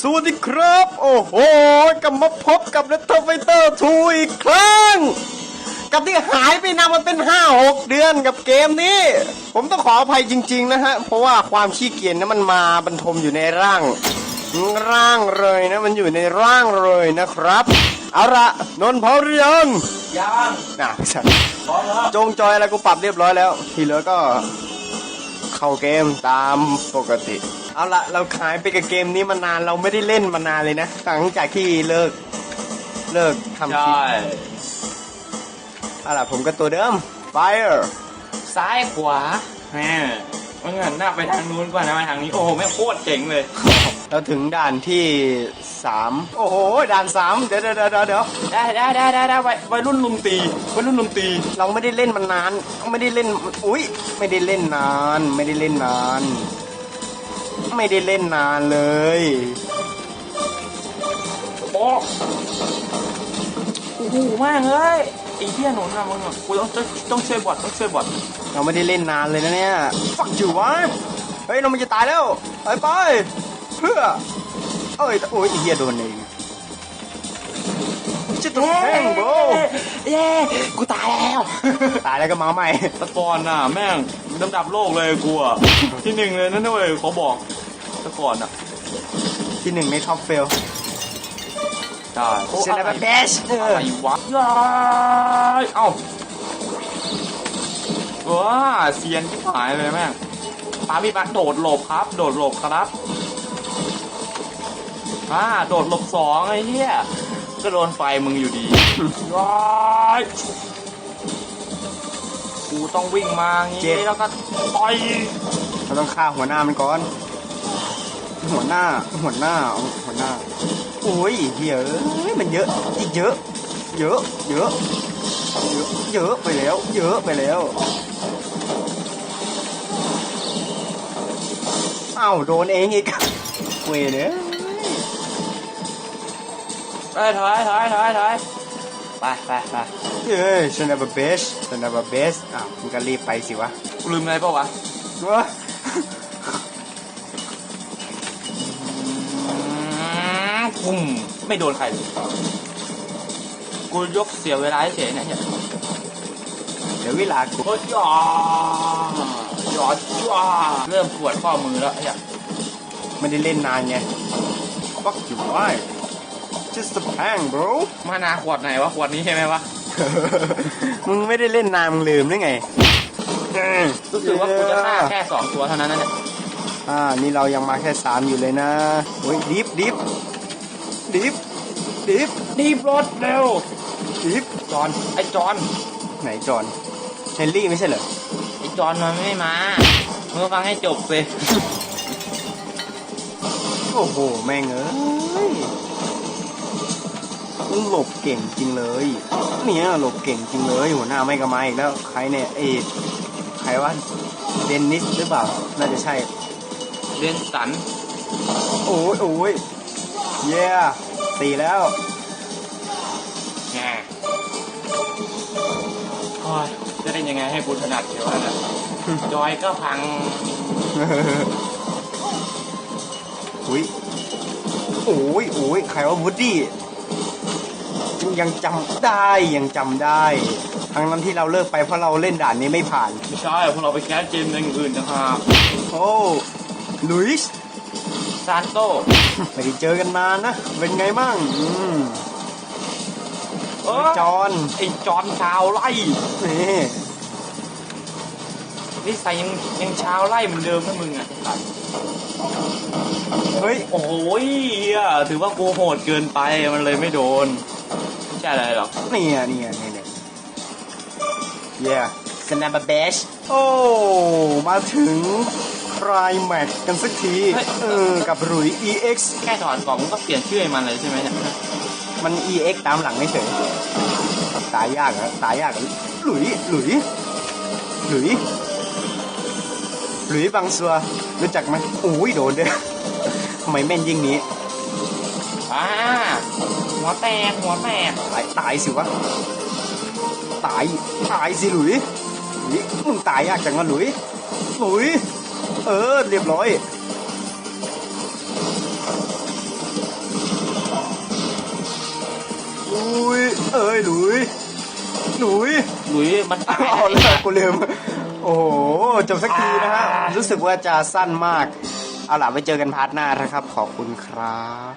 สวัสดีครับ โอ้โหกลับมาพบกับ The t o p Fighter 2อีกครั้ง กับที่หายไปนานมาเป็น5-6เดือนกับเกมนี้ ผมต้องขออภัยจริง ๆ นะฮะ เพราะว่าความขี้เกียจนั้นมันมาบรรทมอยู่ในร่าง ร่างเลยนะ มันอยู่ในร่างเลยนะครับเอาละนนท์พร้อมหรือยังยังน่ะไม่ใช่พร้อมแล้วจงจอยอะไรกูปรับเรียบร้อยแล้ว ทีเหลือก็เข้าเกมตามปกติ เอาละเราขายไปกับเกมนี้มานานเราไม่ได้เล่นมานานเลยนะหลังจากที่เลิกเลิกทำคลิใช่ปเอาละผมก็ตัวเดิม Fire ซ้ายขวาแม่มันหันหน้าไปทางนู้นกว่านะมาทางนี้โอ้โหแม่งโคตรเจ๋งเลย เราถึงด่านที่สามโอ้โหด่านสามเดี๋ยวเดี๋ยวเดี๋ยวเดี๋ยวได้ได้ได้ได้ได้วัยวัยรุ่นลุมตีวัยรุ่นลุมตี เราไม่ได้เล่นมานาน ไม่ได้เล่นอุ้ยไม่ได้เล่นนาน ไม่ได้เล่นนาน ไม่ได้เล่นนานเลยโอ้โอ้โหแม่งเอ้ยไอ้เหี้ยหนุนอะมึงอะกูต้องต้องต้องช่วยบอทต้องช่วยบอทเราไม่ได้เล่นนานเลยนะเนี่ยฟักอยู่วะเฮ้ยเรามันจะตายแล้วไปไปเพื่อเอ้ยโอ้ยไอ้เฮียโดนเองจิตตกแห้งโบรเย้กูตายแล้ว ตายแล้วก็มาใหม่แตะกอนน่ะแม่ง ลำดับโลกเลยกูอะที่หนึ่งเลยนั่นด้วยเขาบอกแตะก่อนอะที่หนึ่งในท็อปเฟลใช่เซนอะเบไรเบชเอออะไรวะย้ายเอ้าว้าเซียนที่หายเลยแม่งปาพี่ปาโดดหลบครับ โดดหลบครับอ่าโดดหลบสองไอ้เหี้ยก็โดนไฟมึงอยู่ดีย้าย กูต้องวิ่งมางี้แล้วก็ต่อยเราต้องฆ่าหัวหน้ามันก่อน หัวหน้า หัวหน้าหัวหน้า โอ้ยเฮียเอ้ยมันเยอะอีกเยอะ เยอะ เยอะ เยอะ เยอะไปแล้ว เยอะไปแล้ว อ้าวโดนเองอีกเวเนี่ยเอ้ยถอยถอยถอยถอย ไปไปไปเย้ชนะบเบสชนะบเบสอ้าวมึงก็รีบไปสิวะกูลืมอะไรเปล่าวะวะปุ้มไม่โดนใครเลยกูยกเสียเวลาเฉยๆเนี่ยเดี๋ยวเวลากูโอ้ยยาหยอดจ้าเริ่มปวดข้อมือแล้วไอ้เหี้ยไม่ได้เล่นนานไง fuck you why just a bang bro มานาขวดไหนวะ ขวดนี้ใช่ไหมวะ มึงไม่ได้เล่นนานมึงลืมได้ไงรู้สึกว่ากูจะฆ่าแค่สองตัวเท่านั้นนะเนี่ยอ่า นี่เรายังมาแค่สามอยู่เลยนะโอ้ยดิฟดิฟดิฟดิฟรีบรถเร็วดิฟจอนไอ้จอนไหนจอนเฮนรี่ไม่ใช่เหรอไอ้จอนมันไม่มามึงก็ฟังให้จบสิโอ้โห แม่งเอ้ย มึงหลบเก่งจริงเลยเนี่ยหลบเก่งจริงเลย หัวหน้าไม่กระมาอีกแล้วใครเนี่ยเอยใครวะเดนนิสหรือเปล่า น่าจะใช่เรียนสัน โอ้ยโอ้ยเย้ตีแล้วแง่โอ้ยจะได้ยังไงให้กูถนัดเดี๋ยวนะจอยก็พังอุ้ยโอ้ยโอ้ยใครว่าวูดดี้ ยังจำได้ยังจำได้ ทั้งนั้นที่เราเลิกไปเพราะเราเล่นด่านนี้ไม่ผ่าน ไม่ใช่พวกเราไปแคสเกมอย่างอื่นนะครับโอ้ลุยส์ซานโตไม่ได้เจอกันนานนะ เป็นไงบ้างอืมเออจอนไอ้จอนชาวไล่นี่นี่ใส่ยังยังชาวไล่เหมือนเดิมนะมึงอะเฮ้ย โอ้โหเหี้ยถือว่ากูโหดเกินไปมันเลยไม่โดนไม่ ใช่อะไรหรอกเนี่ยเนี่ยเนี่ยเนี่ยเย้สแนปเบชโอ้ มาถึงคลายแม็กกันสักที เออ กับหรุย EX แค่ถอดกล่องมึงก็เปลี่ยนชื่อให้มันเลยใช่ไหมเนี่ยมัน EX ตามหลังไม่เฉยตายยากเหรอตายยากเหรอหลุยหลุยหลุยหลุยบางซัวรู้จักไหมโอ้ยโดนด้วยทำไมแม่นยิ่งนี้อ่า หัวแตกหัวแตกตายตายสิวะ ตาย ตายสิหลุยหลุยมึงตายยากจังวะหลุยหลุย เออ เรียบร้อยลุยเอ้ยหลุยหลุยหลุยมันตาย เอาแล้วกูลืม โอ้โห จบสักทีนะฮะ รู้สึกว่าจะสั้นมาก เอาล่ะไว้เจอกันพาร์ทหน้านะครับ ขอบคุณครับ